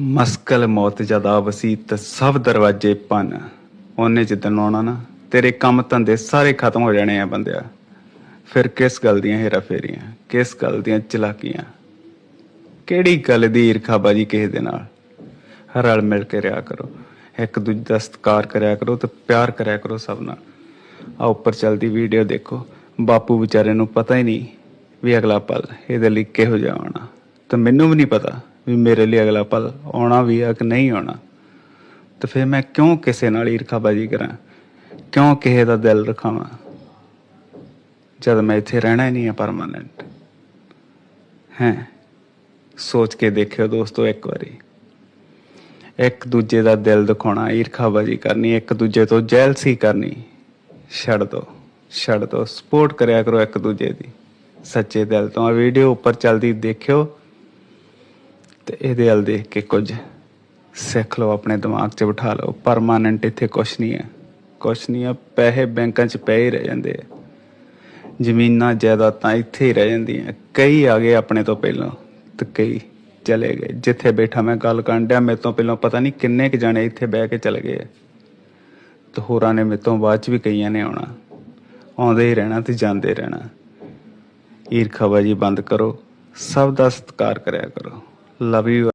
ਮਸਕਲ ਮੌਤ ਜਦਾ ਵਸੀਤ, ਸਭ ਦਰਵਾਜੇ ਪੰਨ ਉਹਨੇ ਜਿੱਦਣ ਆਉਣਾ ਨਾ, ਤੇਰੇ ਕੰਮ ਧੰਦੇ ਸਾਰੇ ਖਤਮ ਹੋ ਜਾਣੇ ਆ ਬੰਦਿਆ। ਫਿਰ ਕਿਸ ਗੱਲ ਦੀਆਂ ਹੇਰਾ ਫੇਰੀਆਂ, ਕਿਸ ਗੱਲ ਦੀਆਂ ਚਲਾਕੀਆਂ? ਕਿਹੜੀ ਗੱਲ ਦੀ ਈਰਖਾਬਾਜੀ ਕਿਸੇ ਦੇ ਨਾਲ? ਰਲ ਮਿਲ ਕੇ ਰਿਹਾ ਕਰੋ। ਇੱਕ ਦੂਜੇ ਦਾ ਸਤਿਕਾਰ ਕਰਿਆ ਕਰੋ ਤੇ ਪਿਆਰ ਕਰਿਆ ਕਰੋ ਸਭ ਨਾਲ। ਆ ਉੱਪਰ ਚੱਲਦੀ ਵੀਡੀਓ ਦੇਖੋ। ਬਾਪੂ ਵਿਚਾਰੇ ਨੂੰ ਪਤਾ ਹੀ ਨਹੀਂ ਵੀ ਅਗਲਾ ਪਲ ਇਹਦੇ ਲਈ ਕਿਹੋ ਜਿਹਾ ਆਉਣਾ। ਤੇ ਮੈਨੂੰ ਵੀ ਨਹੀਂ ਪਤਾ ਵੀ ਮੇਰੇ ਲਈ ਅਗਲਾ ਪਲ ਆਉਣਾ ਵੀ ਆ ਕਿ ਨਹੀਂ ਆਉਣਾ। ਤੇ ਫਿਰ ਮੈਂ ਕਿਉਂ ਕਿਸੇ ਨਾਲ ਈਰਖਾਬਾਜੀ ਕਰਾਂ? ਕਿਉਂ ਕਿਸੇ ਦਾ ਦਿਲ ਰਖਾਵਾਂ? ਜਦ ਮੈਂ ਇੱਥੇ ਰਹਿਣਾ ਹੀ ਨਹੀਂ ਹੈ ਪਰਮਾਨੈਂਟ ਹੈ? ਸੋਚ ਕੇ ਦੇਖਿਓ ਦੋਸਤੋ ਇੱਕ ਵਾਰੀ। ਇੱਕ ਦੂਜੇ ਦਾ ਦਿਲ ਦਿਖਾਉਣਾ, ਈਰਖਾਬਾਜੀ ਕਰਨੀ, ਇੱਕ ਦੂਜੇ ਤੋਂ ਜੈਲਸੀ ਕਰਨੀ। ਛੱਡ ਦੋ ਛੱਡ ਦੋ। ਸਪੋਰਟ ਕਰਿਆ ਕਰੋ ਇੱਕ ਦੂਜੇ ਦੀ। ਸੱਚੇ ਦਿਲ ਤੋਂ ਆ। ਵੀਡੀਓ ਉੱਪਰ ਚੱਲਦੀ ਦੇਖਿਓ। ਤੇ ਇਹਦੇ ਵੱਲ ਦੇਖ ਕੇ ਕੁਝ ਸਿੱਖ ਲਓ, ਆਪਣੇ ਦਿਮਾਗ 'ਚ ਬਿਠਾ ਲਓ। ਪਰਮਾਨੈਂਟ ਇੱਥੇ ਕੁਝ ਨਹੀਂ ਹੈ। ਕੁਝ ਨਹੀਂ ਹੈ, ਪੈਸੇ ਬੈਂਕਾਂ 'ਚ ਪਏ ਹੀ ਰਹਿ ਜਾਂਦੇ ਆ। ਜ਼ਮੀਨਾਂ ਜਾਇਦਾਦਾਂ ਇੱਥੇ ਹੀ ਰਹਿ ਜਾਂਦੀਆਂ ਕਈ ਆ ਗਏ ਆਪਣੇ ਤੋਂ ਪਹਿਲਾਂ ਤੇ ਕਈ ਚਲੇ ਗਏ। ਜਿੱਥੇ ਬੈਠਾ ਮੈਂ ਗੱਲ ਕਰਨ ਡਿਆ, ਮੇਰੇ ਤੋਂ ਪਹਿਲਾਂ ਪਤਾ ਨਹੀਂ ਕਿੰਨੇ ਕੁ ਜਾਣੇ ਇੱਥੇ ਬਹਿ ਕੇ ਚਲੇ ਗਏ ਆ। ਤੇ ਹੋਰਾਂ ਨੇ ਮੇਰੇ ਤੋਂ ਬਾਅਦ ਚ ਵੀ ਕਈਆਂ ਨੇ ਆਉਣਾ। ਆਉਂਦੇ ਹੀ ਰਹਿਣਾ ਤੇ ਜਾਂਦੇ ਰਹਿਣਾ। ਈਰਖਾ ਬਾਜੀ ਬੰਦ ਕਰੋ। ਸਭ ਦਾ ਸਤਿਕਾਰ ਕਰਿਆ ਕਰੋ। love you